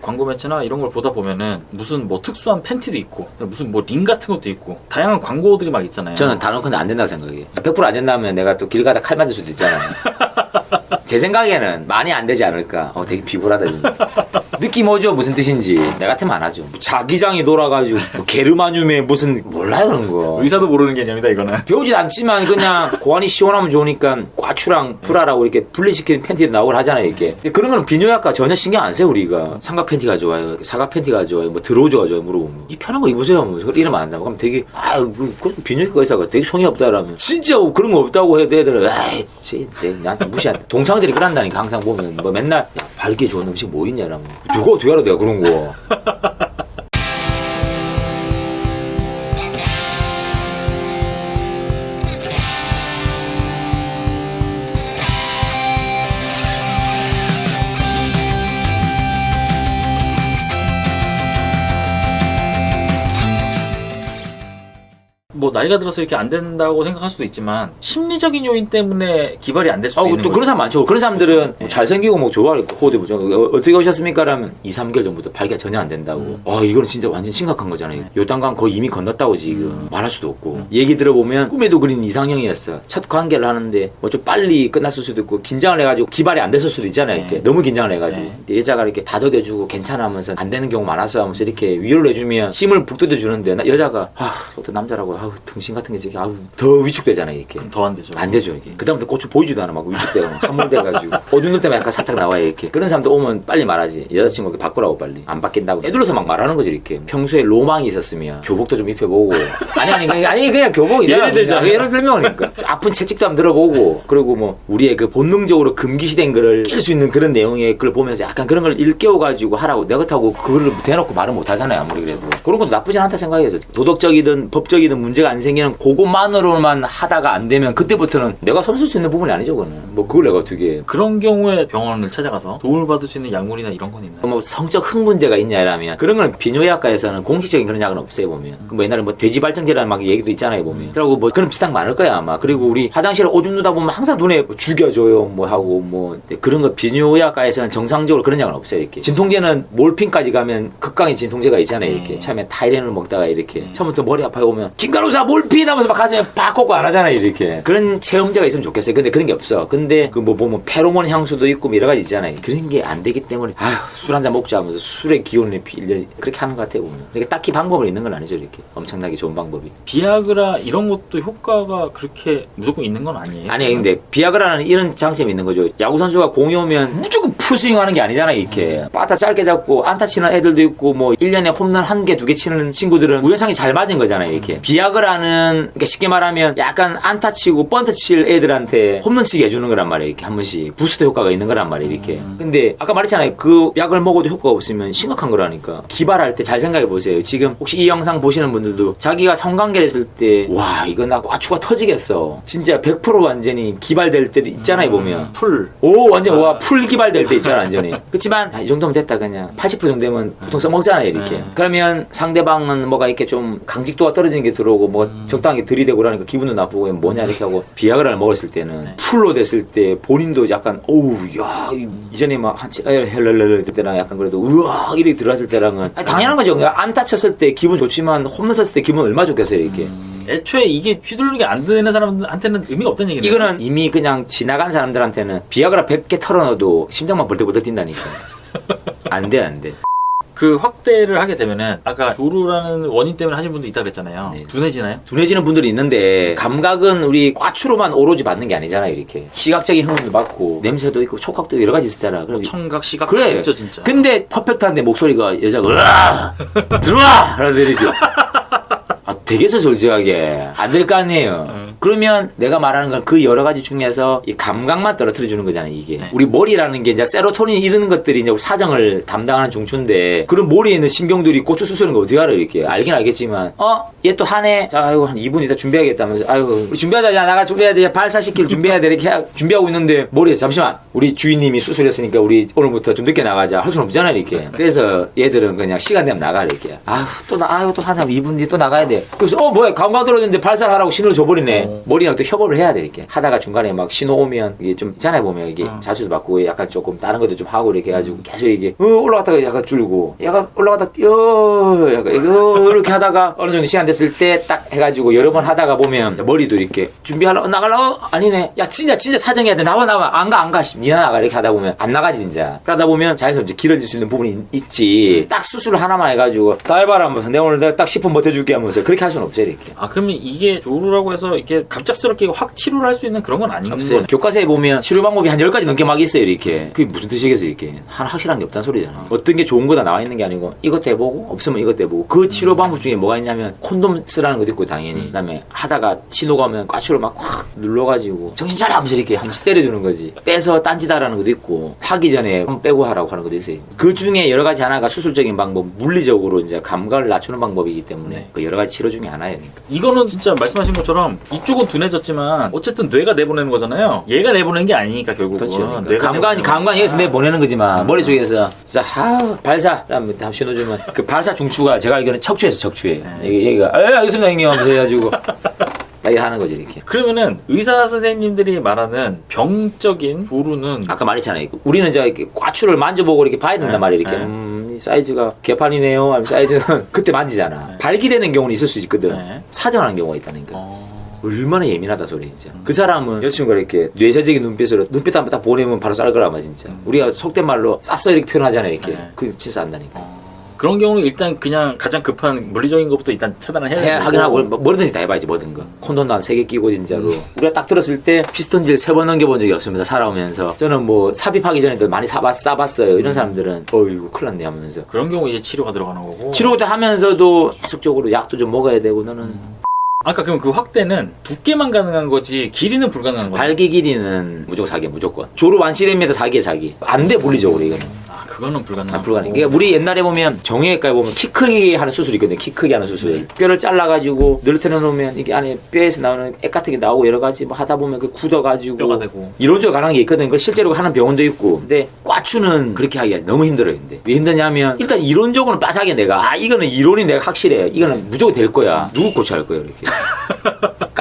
광고 매체나 이런 걸 보다 보면은 무슨 뭐 특수한 팬티도 있고 무슨 뭐 링 같은 것도 있고 다양한 광고들이 막 있잖아요. 저는 단언컨대 안 된다고 생각해요. 100%안 된다면 내가 또 길 가다 칼 맞을 수도 있잖아요. 제 생각에는 많이 안 되지 않을까. 어, 되게 비굴하다. 진짜. 느낌 오죠? 무슨 뜻인지. 내 같으면 안 하죠. 자기장이 돌아가지고 뭐 게르마늄에 무슨 몰라요 그런 거. 의사도 모르는 개념이다 이거는. 배우진 않지만 그냥 고안이 시원하면 좋으니까 꽈추랑 프라라고 이렇게 분리시키는 팬티도 나오고 하잖아요 이게 근데 그런 거는 비뇨약과 전혀 신경 안 써요 우리가 삼각 팬티가 좋아요 사각 팬티가 좋아요 뭐 드로우즈가 좋아요 물어보면 이 편한 거 입으세요 뭐 이러면 안 된다고 그럼 되게 아그 비뇨기과 의사가 되게 성의 없다라면 진짜 그런 거 없다고 해도 애들은 에이 쟤, 쟤 나한테 무시한다 동창들이 그런다니까 항상 보면 뭐 맨날 야 발기 좋은 음식 뭐 있냐라면 누가 어떻게 알아 내가 그런 거 나이가 들어서 이렇게 안 된다고 생각할 수도 있지만 심리적인 요인 때문에 기발이 안 될 수도 아, 있는 또 거죠. 그런 사람 많죠. 그런 사람들은 네. 잘생기고 뭐 좋아할 호흡이 보죠. 어, 어떻게 오셨습니까? 라면 2, 3개월 전부터 발기가 전혀 안 된다고. 음. 아, 이거는 진짜 완전 심각한 거잖아요. 요단강 거의 이미 건넜다고 지금 음. 말할 수도 없고. 얘기 들어보면 꿈에도 그린 이상형이었어. 첫 관계를 하는데 뭐 좀 빨리 끝났을 수도 있고 긴장을 해가지고 기발이 안 됐을 수도 있잖아요. 이렇게 네. 너무 긴장을 해가지고. 네. 근데 여자가 이렇게 다독여주고 괜찮아 하면서 안 되는 경우 많았어 하면서 이렇게 위로를 해주면 힘을 북돋워 주는데 나- 여자가 아, 또 남자라고 아우 등신 같은 게 저기 아우 더 위축되잖아요. 이렇게. 더 안 되죠. 안 되죠 이게. 그 다음부터 고추 보이지도 않아. 막 위축되고 막 함몰돼가지고. 오줌 넣을 때만 약간 살짝 나와요 이렇게. 그런 사람들 오면 빨리 말하지. 여자친구 그 바꾸라고 빨리. 안 바뀐다고. 애들로서 막 말하는 거죠 이렇게. 평소에 로망이 있었으면 교복도 좀 입혀보고. 아니 아니 그냥, 아니 그냥 교복 예를 들자면. 예를 들면 그러니까. 아픈 채찍도 한번 들어보고. 그리고 뭐 우리의 그 본능적으로 금기시된 거를 깰수 있는 그런 내용의 걸 보면서 약간 그런 걸 일깨워가지고 하라고. 내가 그렇다고 그거를 대놓고 말을 못 하잖아요 아무리 그래도. 그런 것도 나쁘진 않다 생각해요. 도덕적이든 법적이든 문제가 안 생기는 그것만으로만 하다가 안 되면 그때부터는 내가 손쓸 수 있는 부분이 아니죠 그거는. 뭐 그걸 내가 어떻게 그런 경우에 병원을 찾아가서 도움을 받을 수 있는 약물이나 이런 건 있나요? 뭐 성적 흥 문제가 있냐라면. 그런 건 비뇨약과에서는 공식적인 그런 약은 없어요 보면. 뭐 옛날에 뭐 돼지 발정제라는 막 얘기도 있잖아요 보면. 그리고 뭐 그런 비슷한 거 많을 거야 아마. 그리고 우리 화장실에 오줌 누다 보면 항상 눈에 뭐 죽여줘요 뭐 하고 뭐. 그런 거 비뇨약과에서는 정상적으로 그런 약은 없어요 이렇게. 진통제는 몰핀까지 가면 극강의 진통제가 있잖아요 이렇게. 음. 처음에 타이레놀 먹다가 이렇게. 처음부터 머리 아파요 오면. 김간호사 몰핀 하면서 막 가슴에 팍 꽂고 안 하잖아요 이렇게. 그런 체험제가 있으면 좋겠어요. 근데 그런 게 없어. 근데 그 뭐 보면 페로몬 향수도 있고 뭐 여러 가지 있잖아요. 그런 게 안 되기 때문에 아휴 술 한 잔 먹자 하면서 술의 기운을 빌려 그렇게 하는 것 같아요 보면. 그러니까 딱히 방법은 있는 건 아니죠 이렇게. 엄청나게 좋은 방법이. 비아그라 이런 것도 효과가 그렇게 무조건 있는 건 아니에요. 아니 근데 비아그라는 이런 장점이 있는 거죠. 야구 선수가 공이 오면 무조건 풀스윙 하는 게 아니잖아요 이렇게. 빠따 짧게 잡고 안타 치는 애들도 있고 뭐 1년에 홈런 한 개 두 개 치는 친구들은 우연상이 잘 맞은 거잖아요 이렇게. 비아그라 는 그러니까 쉽게 말하면 약간 안타 치고 번트 칠 애들한테 홈런 치게 해주는 거란 말이에요. 이렇게 한 번씩 부스터 효과가 있는 거란 말이에요 이렇게. 근데 아까 말했잖아요. 그 약을 먹어도 효과가 없으면 심각한 거라니까. 기발할 때 잘 생각해 보세요. 지금 혹시 이 영상 보시는 분들도 자기가 성관계를 했을 때 와 이거 나 과추가 터지겠어. 진짜 100% 완전히 기발될 때도 있잖아요 보면. 풀. 오 완전 와 풀 기발될 때 있잖아 완전히. 그렇지만 아, 이 정도면 됐다 그냥. 80% 정도 되면 보통 써먹잖아요 이렇게. 음. 그러면 상대방은 뭐가 이렇게 좀 강직도가 떨어지는 게 들어오고 뭐 적당하게 들이대고 그러니까 기분도 나쁘고 뭐냐 이렇게 하고 비아그라를 먹었을 때는 네. 풀로 됐을 때 본인도 약간 어우 야 이- 이전에 막한 헬렐렐렐 때랑 약간 그래도 우와 이렇게 들어갔을 때랑은 아니, 당연한 거죠 안 다쳤을 때 기분 좋지만 홈런 쳤을 때 기분 얼마 나 좋겠어요 이렇게 애초에 이게 휘두르게 안 되는 사람들한테는 의미가 없다는 얘기네요. 이거는 이미 그냥 지나간 사람들한테는 비아그라 100개 털어넣어도 심장만 벌떡벌떡 뛴다니까. 안 돼, 안 돼. 그 확대를 하게 되면은 아까 조루라는 원인 때문에 하신 분도 있다 그랬잖아요. 네. 둔해지나요? 둔해지는 분들이 있는데 감각은 우리 과추로만 오로지 받는 게 아니잖아요, 이렇게. 시각적인 흥분도 받고 냄새도 있고 촉각도 여러 가지 있잖아. 그럼 청각, 시각 그래. 다 있죠 진짜. 근데 퍼펙트한데 목소리가 여자가 으아! 들어와! 그래서 이렇게 아, 되게 솔직하게 안 될 거 아니에요. 음. 그러면 내가 말하는 건 그 여러 가지 중에서 이 감각만 떨어뜨려 주는 거잖아요, 이게. 네. 우리 머리라는 게 이제 세로토닌 이런 것들이 이제 사정을 담당하는 중추인데 그런 머리에 있는 신경들이 고추 수술하는 거 어디 알아요, 이렇게. 알긴 알겠지만 어? 얘또한 해, 자, 아이고, 한 2분 있다 준비해야겠다면서, 아이고, 우리 준비하자, 야, 나가 준비해야 돼, 발사시키를 준비해야 돼, 이렇게 하- 준비하고 있는데, 머리에 잠시만, 우리 주인님이 수술했으니까 우리 오늘부터 좀 늦게 나가자. 할 수는 없잖아요, 이렇게. 그래서 얘들은 그냥 시간 되면 나가, 이렇게. 아휴, 또 나, 아유, 또 한, 2분 뒤에 또 나가야 돼. 그래서, 어, 뭐야, 감각 떨어졌는데 발사하라고 신호를 줘버리네. 어. 머리랑 또 협업을 해야 돼 이렇게. 하다가 중간에 막 신호 오면 이게 좀 있잖아요 보면. 이게 어. 자수도 받고 약간 조금 다른 것도 좀 하고 이렇게 해가지고 계속 이게 어, 올라갔다가 약간 줄고 약간 올라갔다 요 약간 이거 이렇게 하다가 어느 정도 시간 됐을 때 딱 해가지고 여러 번 하다가 보면 머리도 이렇게 준비하려 나갈라 어, 아니네. 야 진짜 진짜 사정해야 돼. 나와 나와. 안 가 안가. 니나 나가 이렇게 하다 보면 안 나가지 진짜. 그러다 보면 자연스럽게 길어질 수 있는 부분이 있- 있지 딱 수술 하나만 해가지고 다 해봐라 하면서 내가 오늘 내가 딱 10분 버텨줄게 하면서 그렇게 할 수는 없어요 이렇게. 아 그러면 이게 조루라고 해서 이렇게 갑작스럽게 확 치료를 할 수 있는 그런 건 아닌. 거네. 교과서에 보면 치료 방법이 한 10가지 넘게 막 있어요, 이렇게. 그게 무슨 뜻이겠어요, 이게. 하나 확실한 게 없다는 소리잖아. 어떤 게 좋은 거다 나와 있는 게 아니고, 이것도 해보고, 없으면 이것도 해보고. 그 치료 방법 중에 뭐가 있냐면, 콘돔 쓰라는 것도 있고, 당연히. 그 다음에 하다가 신호가 오면 꽈추를 막 확 눌러가지고, 정신 차려! 하면서 이렇게 한 번씩 때려주는 거지. 빼서 딴지다라는 것도 있고, 하기 전에 한번 빼고 하라고 하는 것도 있어요. 그 중에 여러 가지 하나가 수술적인 방법, 물리적으로 이제 감각을 낮추는 방법이기 때문에, 네. 그 여러 가지 치료 중에 하나예요. 그러니까. 이거는 진짜 말씀하신 것처럼 이쪽 은 둔해졌지만 어쨌든 뇌가 내보내는 거잖아요. 얘가 내보내는 게 아니니까 결국은 그렇죠. 그러니까 뇌가 감관 내보내는 감관 여기서 거니까. 내 보내는 거지만 머리 쪽에서 진짜 하 발사 다음에 다음 신호 주면 그 발사 중추가 제가 알기로는 척추에서 척추에 네. 여기 여기가 에 알겠습니다 형님 하면서 해가지고 딱 이렇게 하는 거지 이렇게. 그러면은 의사 선생님들이 말하는 병적인 조루는 아까 말했잖아요. 우리는 이제 이렇게 꽈추를 만져보고 이렇게 봐야 된단 네. 말이에요. 이렇게 네. 음, 이 사이즈가 개판이네요. 하면 사이즈는 그때 만지잖아. 발기되는 경우는 있을 수 있거든. 네. 사정하는 경우가 있다니까. 어... 얼마나 예민하다 소리 진짜. 그 사람은 여자친구가 이렇게 뇌세적인 눈빛으로 눈빛 한번 딱 보내면 바로 쌀 거라마 진짜. 우리가 속된 말로 쌌어 이렇게 표현하잖아요 이렇게. 네. 그 진짜 싼다니까. 어, 그런 경우는 일단 그냥 가장 급한 물리적인 것부터 일단 차단을 해야 해, 되고 하긴 하고 뭐- 뭐든지 다 해봐야지 뭐든 거 콘돔도 한 세 개 끼고 진짜로 음. 우리가 딱 들었을 때 피스톤질 세 번 넘겨본 적이 없습니다 살아오면서 저는 뭐 삽입하기 전에도 많이 사봤, 싸봤어요 이런 사람들은 어이구 큰일 났네 하면서 그런 경우 이제 치료가 들어가는 거고 치료도 하면서도 계속적으로 약도 좀 먹어야 되고 너는 아까 그럼 그 확대는 두께만 가능한 거지 길이는 불가능한 거죠? 발기 길이는 무조건 사기 무조건. 조루 완치됩니다 사기에 사기. 안돼 물리적으로 이거는. 아 그거는 불가능하고 아, 불가능. 그러니까 우리 옛날에 보면 정형외과에 보면 키 크게 하는 수술이 있거든요. 키 크게 하는 수술. 뼈를 잘라가지고 늘어뜨려 놓으면 이게 안에 뼈에서 나오는 액 같은 게 나오고 여러 가지 뭐 하다 보면 그 굳어가지고 뼈가 되고. 이론적으로 가능한 게 있거든요. 그걸 실제로 하는 병원도 있고. 근데 꽈추는 그렇게 하기가 너무 힘들어요. 근데 왜 힘드냐면 일단 이론적으로는 빠삭해 내가 아 이거는 이론이 내가 확실해. 이거는 무조건 될 거야. 누구 고쳐할 거예요 이렇게.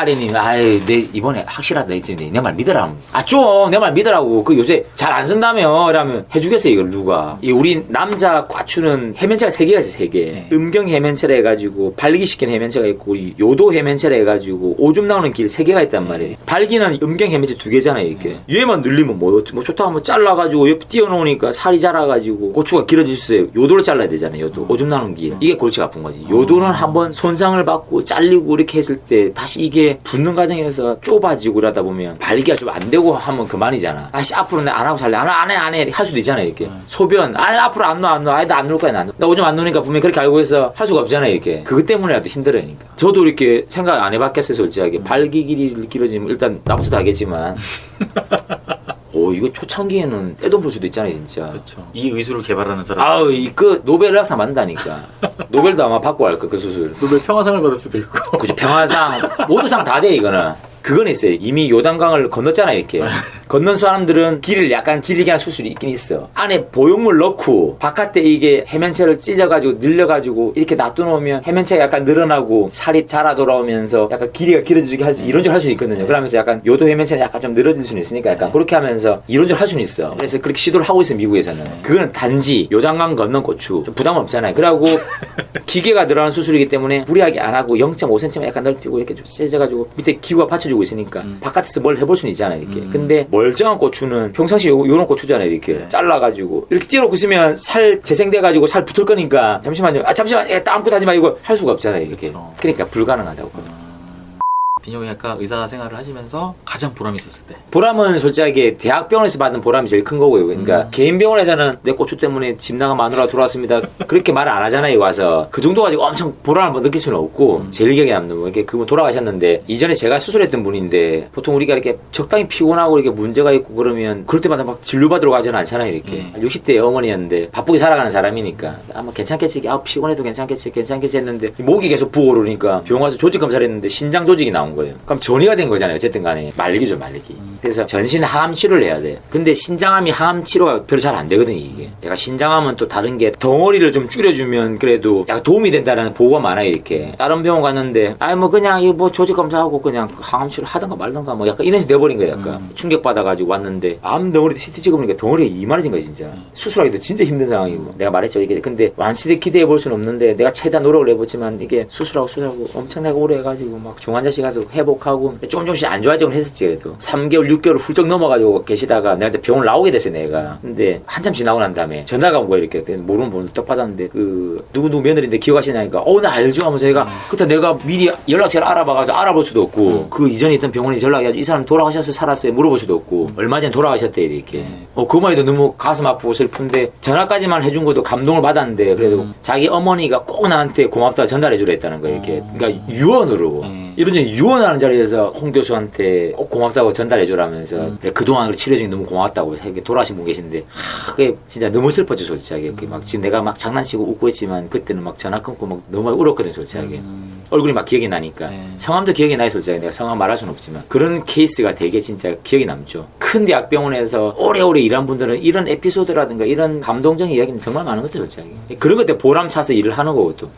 까리님, 아이, 내 이번에 확실하다 했지. 내말 믿으라. 아, 좀, 내 말 믿으라고. 그 요새 잘 안 쓴다며. 라면 해주겠어요, 이걸 누가. 이 우리 남자 과추는 해면체가 세 개가 있어, 세 개. 네. 음경 해면체라 해가지고, 발기 시킨 해면체가 있고, 이 요도 해면체라 해가지고, 오줌 나오는 길 세 개가 있단 말이에요. 발기는 음경 해면체 두 개잖아요, 이렇게. 얘만 늘리면 뭐, 뭐 좋다 하면 잘라가지고, 옆 띄워놓으니까 살이 자라가지고, 고추가 길어지셨어요. 요도를 잘라야 되잖아요, 요도. 오줌 나오는 길. 이게 골치가 아픈 거지. 요도는 한번 손상을 받고, 잘리고, 이렇게 했을 때, 다시 이게 붙는 과정에서 좁아지고 그러다 보면 발기가 좀 안 되고 하면 그만이잖아. 아씨 앞으로 내 안 하고 살래. 안, 안 해, 안 해. 할 수도 있잖아요, 이렇게. 소변. 아 앞으로 안 넣어, 안 넣어. 아니, 나안 넣을 거야, 안 넣어. 나 오줌 안 넣으니까 분명히 그렇게 알고 있어. 할 수가 없잖아요, 이렇게. 그것 때문에라도 힘들어요, 그러니까. 저도 이렇게 생각 안 해봤겠어요, 솔직하게. 발기 길이를 길어지면 일단 나부터 다 하겠지만. 오, 이거 초창기에는 떼돈 벌 수도 있잖아요, 진짜. 그렇죠. 이 의술을 개발하는 사람 아우, 이그 노벨 의학상 받는다니까. 노벨도 아마 받고 할 거, 그 수술. 노벨 평화상을 받을 수도 있고 그죠 평화상 모두 상 다 돼 이거는 그건 있어요 이미 요단강을 건넜잖아요 이렇게 건넌 사람들은 길을 약간 길게 하는 수술이 있긴 있어 안에 보형물 넣고 바깥에 이게 해면체를 찢어가지고 늘려가지고 이렇게 놔둬놓으면 해면체가 약간 늘어나고 살이 자라 돌아오면서 약간 길이가 길어지게 할 수, 이론적으로 할 수 있거든요. 그러면서 약간 요도 해면체는 약간 좀 늘어질 수는 있으니까 약간 그렇게 하면서 이론적으로 할 수는 있어 그래서 그렇게 시도를 하고 있어요 미국에서는. 그건 단지 요단강 건넌 고추 좀 부담 없잖아요. 그러고 기계가 들어가는 수술이기 때문에 무리하게 안 하고 0.5cm 약간 넓히고 이렇게 좀 세져가지고 밑에 기구가 받쳐주고 있으니까 바깥에서 뭘 해볼 수는 있잖아요 이렇게. 근데 멀쩡한 고추는 평상시에 요, 요런 고추잖아요 이렇게. 잘라가지고. 이렇게 띄워놓고 있으면 살 재생돼가지고 살 붙을 거니까. 잠시만요. 아 잠시만. 예, 땀 하지 마. 이거 할 수가 없잖아요 이렇게. 그쵸. 그러니까 불가능하다고 비뇨기과 의사 생활을 하시면서 가장 보람이 있었을 때 보람은 솔직하게 대학병원에서 받는 보람이 제일 큰 거고요. 그러니까 개인 병원에서는 내 고추 때문에 집 나가 마누라 돌아왔습니다. 그렇게 말안 하잖아요. 와서 그 정도 가지고 엄청 보람을 뭐 느낄 수는 없고 제일 기억에 남는 분 이렇게 그분 돌아가셨는데 이전에 제가 수술했던 분인데 보통 우리가 이렇게 적당히 피곤하고 이렇게 문제가 있고 그러면 그럴 때마다 막 진료 받으러 가지는 않잖아요. 이렇게 60대 어머니였는데 바쁘게 살아가는 사람이니까 아마 괜찮겠지. 아 피곤해도 괜찮겠지. 괜찮겠지 했는데 목이 계속 부어오르니까 병원 가서 조직 검사를 했는데 신장 조직이 나온 거예요. 그럼 전이가 된 거잖아요. 어쨌든 간에 말리기죠 말리기. 상태에서 전신 항암 치료를 해야 돼. 근데 신장암이 항암 치료가 별로 잘 안 되거든 이게. 내가 신장암은 또 다른 게 덩어리를 좀 줄여주면 그래도 약간 도움이 된다는 보고가 많아요 이렇게. 다른 병원 갔는데 아니 뭐 그냥 이뭐 조직 검사하고 그냥 항암 치료 하던가 말던가 뭐 약간 이런 식이 돼버린 거야 약간. 충격 받아가지고 왔는데 암 덩어리 CT 찍어보니까 덩어리가 이만해진 거야 진짜. 수술하기도 진짜 힘든 상황이고. 내가 말했죠 이게 근데 완치를 기대해 볼 수는 없는데 내가 최대한 노력을 해보지만 이게 수술하고 수술하고 엄청나게 오래 해가지고 막 중환자실 가서 회복하고 조금 조금씩 안 좋아지곤 했었지 그래도 3개월 6개월 훌쩍 넘어가지고 계시다가 내가 그때 병원 나오게 됐어 내가. 근데 한참 지나고 난 다음에 전화가 온 거야 이렇게. 모르는 번호 딱 받았는데 그 누구 누구 며느리인데 기억하시냐니까 어 나 알죠? 하면서 제가 그때 내가 미리 연락처를 알아봐가지고 알아볼 수도 없고 그 이전에 있던 병원에 전화해가지고 이 사람 돌아가셨어요 살았어요 물어볼 수도 없고 얼마 전에 돌아가셨대 이렇게. 어 그만 해도 너무 가슴 아프고 슬픈데 전화까지만 해준 것도 감동을 받았는데 그래도 자기 어머니가 꼭 나한테 고맙다 전달해 주려 했다는 거예요 이렇게. 그러니까 유언으로. 음. 이런 전 유언하는 자리에서 홍 교수한테 꼭 고맙다고 전달해 주라 면서 그래, 그동안 그 치료 중에 너무 고맙다고 이렇게 돌아가신 분 계신데 하, 그게 진짜 너무 슬펐죠 솔직하게. 그막 지금 내가 막 장난치고 웃고 했지만 그때는 막 전화 끊고 막 너무 울었거든 솔직하게. 얼굴이 막 기억이 나니까. 네. 성함도 기억이 나요 솔직하게. 내가 성함 말할 수는 없지만. 그런 케이스가 되게 진짜 기억이 남죠. 큰 대학병원에서 오래오래 일한 분들은 이런 에피소드라든가 이런 감동적인 이야기는 정말 많은 것 같아요 솔직하게. 그런 것때 보람 차서 일을 하는 거고 또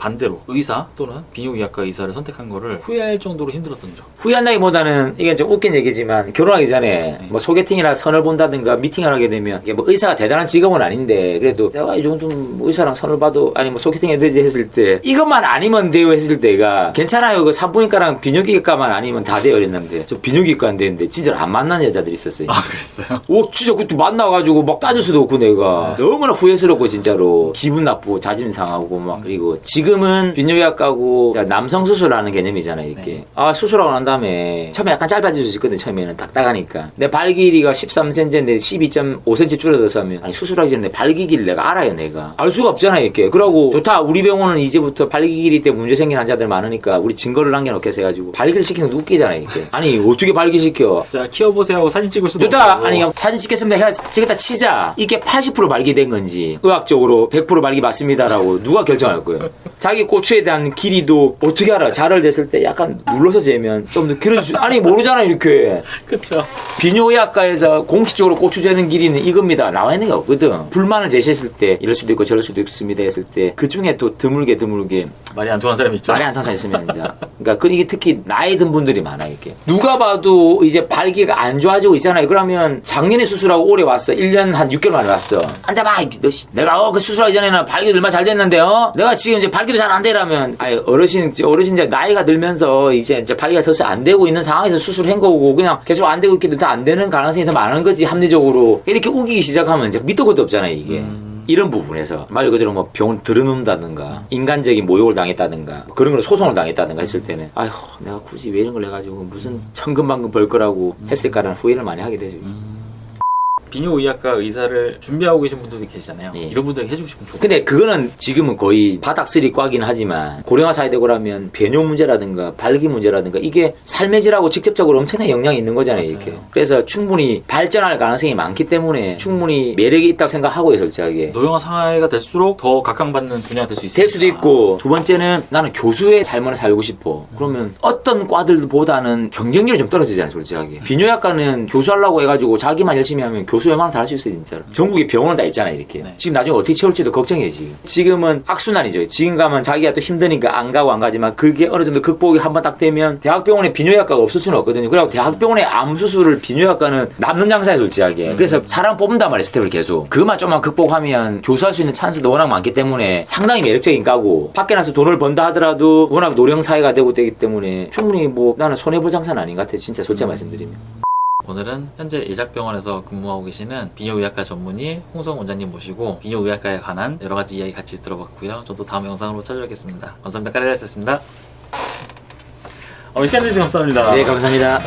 반대로 의사 또는 비뇨기학과 의사를 선택한 거를 후회할 정도로 힘들었던 점. 후회한다기보다는 이게 좀 웃긴 얘기지만 결혼하기 전에 뭐 소개팅이나 선을 본다든가 미팅을 하게 되면 이게 뭐 의사가 대단한 직업은 아닌데 그래도 내가 이 정도면 뭐 의사랑 선을 봐도 아니 뭐 소개팅 해드리지 했을 때 이것만 아니면 돼요 했을 때가 괜찮아요. 그 산부인과랑 비뇨기과만 아니면 다 돼요 이랬는데 저 비뇨기과 안 되는데 진짜로 안 만나는 여자들이 있었어요. 아 그랬어요? 오 진짜 그때 만나가지고 막 따질 수도 없고 내가. 너무나 후회스럽고 진짜로. 기분 나쁘고 자존심 상하고 막 그리고 지금 은 비뇨기학과고 남성 수술하는 개념이잖아요 이렇게 네. 아 수술하고 난 다음에 처음에 약간 짧아질 수 있거든 처음에는 딱딱하니까 내 발 길이가 13cm인데 12.5cm 줄어들어서 하면 아니 수술하기 전에 발 길이를 내가 알아요 내가 알 수가 없잖아요 이렇게 그러고 좋다 우리 병원은 이제부터 발 길이 때 문제 생긴 환자들 많으니까 우리 증거를 남겨놓겠어 해가지고 발길 시키는 거 웃기잖아요 이렇게 아니 어떻게 발길 시켜 자 키워보세요 하고 사진 찍을 수도 좋다. 없고. 아니 사진 찍겠습니다. 해가 찍겠다 치자. 이게 80% 발기된 건지 의학적으로 100% 발기 맞습니다라고 누가 결정할 거예요. 자기 고추에 대한 길이도 어떻게 알아? 자를 댔을 때 약간 눌러서 재면 좀 더 길어질 수 아니 모르잖아 이렇게. 그쵸 비뇨의학과에서 공식적으로 고추 재는 길이는 이겁니다. 나와 있는 게 없거든. 불만을 제시했을 때 이럴 수도 있고 저럴 수도 있습니다 했을 때 그 중에 또 드물게 드물게 말이 안 통하는 사람이 있죠. 말이 안 통해서 있으면 이제. 그러니까 그 이게 특히 나이 든 분들이 많아 이게. 누가 봐도 이제 발기가 안 좋아지고 있잖아요. 그러면 작년에 수술하고 올해 왔어. 1년 한 6개월 만에 왔어. 앉아봐 이 너, 씨. 내가 어 그 수술하기 전에는 발기도 얼마 잘 됐는데 어? 내가 지금 이제 발기도 잘 안 되라면. 아니 어르신 어르신 이제 나이가 들면서 이제 이제 발기가 서서 안 되고 있는 상황에서 수술한 거고 그냥 계속 안 되고 있기도 더안 되는 가능성이 더 많은 거지 합리적으로. 이렇게 우기기 시작하면 이제 밑도 끝도 없잖아요 이게 이런 부분에서 말 그대로 뭐 병원 들어놓는다든가 인간적인 모욕을 당했다든가 그런 걸 소송을 당했다든가 했을 때는 아휴 내가 굳이 왜 이런 걸 해가지고 무슨 천금만금 벌 거라고 했을까라는 후회를 많이 하게 되죠. 비뇨의학과 의사를 준비하고 계신 분들도 계시잖아요. 예. 이런 분들에게 해주고 싶은 조언. 근데 그거는 지금은 거의 바닥 쓰리 꽉이긴 하지만 고령화 사회 되고 나면 배뇨 문제라든가 발기 문제라든가 이게 삶의 질하고 직접적으로 엄청난 영향이 있는 거잖아요 맞아요. 이렇게 그래서 충분히 발전할 가능성이 많기 때문에 충분히 매력이 있다고 생각하고요 솔직하게 노령화 사회가 될수록 더 각광받는 분야가 될 수 있습니다. 될 수도 있고 두 번째는 나는 교수의 삶을 살고 싶어 그러면 어떤 과들보다는 경쟁률이 좀 떨어지잖아요 솔직하게 비뇨약과는 교수하려고 해가지고 자기만 열심히 하면 교수 웬만하면 다 할 수 있어요 진짜로. 전국에 병원은 다 있잖아요 이렇게. 네. 지금 나중에 어떻게 채울지도 걱정이에요 지금 지금은 악순환이죠. 지금 가면 자기가 또 힘드니까 안 가고 안 가지만 그게 어느 정도 극복이 한 번 딱 되면 대학병원에 비뇨약과가 없을 수는 없거든요. 그리고 대학병원에 암 수술을 비뇨약과는 남는 장사에 솔직하게. 그래서 사람 뽑는단 말이에요 스텝을 계속. 그것만 좀만 극복하면 교수할 수 있는 찬스도 워낙 많기 때문에 상당히 매력적인 까고 밖에 나서 돈을 번다 하더라도 워낙 노령 사회가 되고 되기 때문에 충분히 뭐 나는 손해볼 장사는 아닌 것 같아요 진짜 솔직히 말씀드리면 오늘은 현재 예작병원에서 근무하고 계시는 비뇨의학과 전문의 홍성 원장님 모시고 비뇨의학과에 관한 여러 가지 이야기 같이 들어봤고요. 저도 다음 영상으로 찾아뵙겠습니다. 감사합니다. 까레라스였습니다. 어, 시간 내주셔서 감사합니다. 네 감사합니다